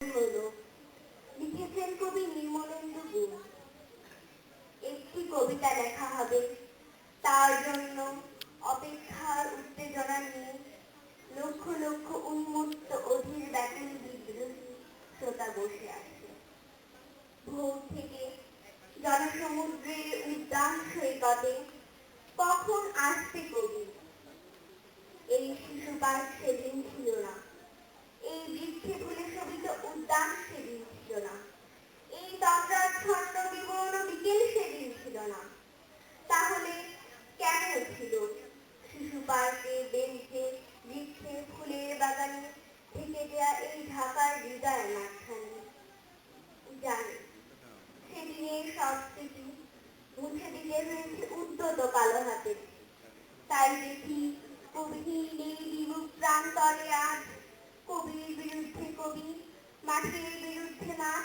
হলো লিখেছেন কবি নির্মলেন্দু গুণ একটি কবিতা লেখা হবে, তার জন্য অপেক্ষার উত্তেজনা নিয়ে লক্ষ লক্ষ উন্মুক্ত অধীর ব্যাকুল বিদ্রোহী শ্রোতা বসে আছে। ভোর থেকে জনসমুদ্রের উদ্যান সৈকতে কখন আসবে কবি? এই শিশু পার্ক সেদিন ছিল না এই বৃক্ষে ফুলে শোভিত উদ্যান সেদিন ছিল না এই তন্দ্রাচ্ছন্ন বিবর্ণ বিকেল সেদিন ছিল না তাহলে কেন ছিল শিশু পার্কে বেঞ্চে বৃক্ষে ফুলের বাগানে থেকে দেয়া এই ঢাকার হৃদয় মাঝখানে জানি সেদিনের সব স্মৃতি মুছে দিতে হয়েছে উদ্যত কালো হাতে তাই কবিহীন আজ কবির বিরুদ্ধে কবি মাঠের বিরুদ্ধে মাঠ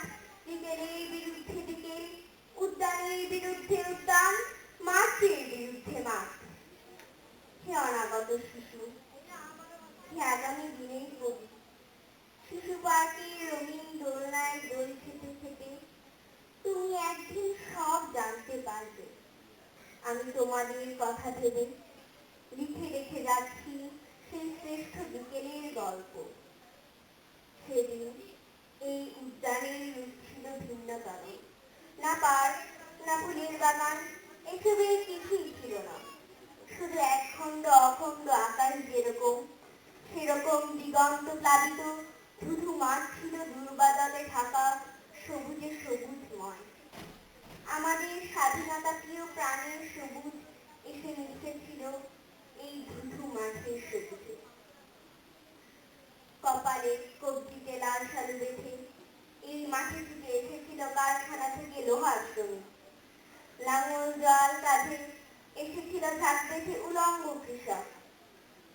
বিরুদ্ধে উদ্যানের বিরুদ্ধে উদ্যান বিরুদ্ধে হে অনাগত শিশু হে আগামী দিনের কবি শিশু পার্কের রঙিন দোলনায় দোল খেতে খেতে তুমি একদিন সব জানতে পারবে। আমি তোমাদের কথা ভেবে লিখে রেখে যাচ্ছি সেই শ্রেষ্ঠ বিকেলের গল্প সেদিন এই উদ্যানের রূপ ছিল ভিন্নতর না পার্ক না ফুলের বাগান এসবের কিছুই ছিল না। শুধু অখণ্ড আকাশ যেরকম, সেরকম দিগন্ত প্লাবিত মাঠ ছিল ঢাকা সবুজে আমাদের স্বাধীনতা প্রিয় প্রাণের সবুজ এসে মিশেছিল এই ধুধু মাঠের সবুজে। কপালে কবজিতে লাল সালু বেঁধে, এই মাঠে থেকে এসেছিল কারখানা থেকে লোহার শ্রমিক। লাঙল, জল কাঁধে এসেছিল বেঁধে উলঙ্গ কৃষক।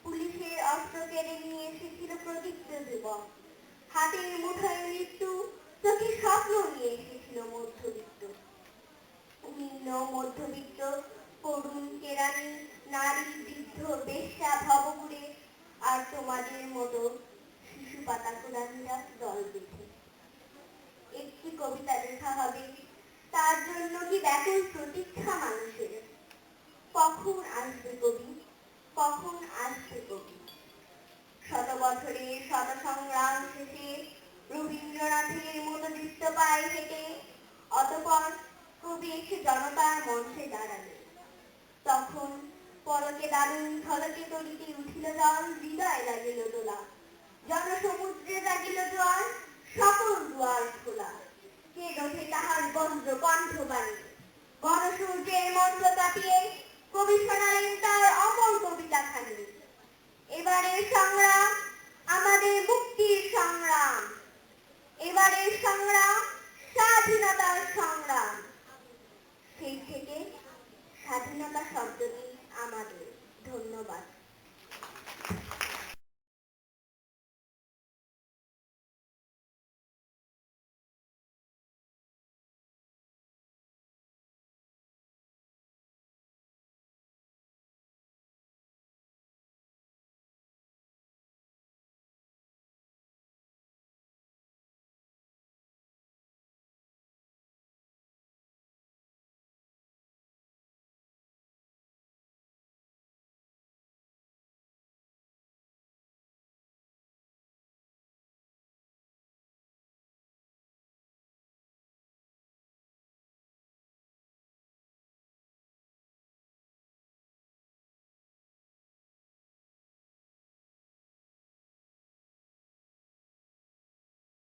পুলিশের অস্ত্র কেড়ে নিয়ে এসেছিল প্রদীপ্ত যুবক। হাতের মুঠোয় মৃত্যু, চোখে স্বপ্ন নিয়ে এসেছিল মধ্যবিত্ত। নিম্ন মধ্যবিত্ত করুণ কেরানি নারী, বৃদ্ধ, বেশ্যা ভবগুড়ে আর তোমাদের মতো শিশু পাতা কোলামিরা দল বেঁধে। একটি কবিতা লেখা হবে তার জন্য কি ব্যাকুল প্রতীক্ষা মানুষের? কখন আসবে কবি? কখন আসবে কবি? শত বছরে শত সংগ্রাম শেষে রবীন্দ্রনাথের মতো দৃশ্য পায় হেঁটে অতপর কবি এসে জনতার মঞ্চে দাঁড়ালেন তখন পলকে দারুণ ঝলকে তরিতে উঠিল জল, হৃদয় লাগিল দোলা। জনসমুদ্রে লাগিল জোয়ার, সকল দুয়ার খোলা গণসূর্যের মন্ত্র কাটিয়ে কবি শোনালেন তার অমর কবিতা খানি এবারের সংলাপ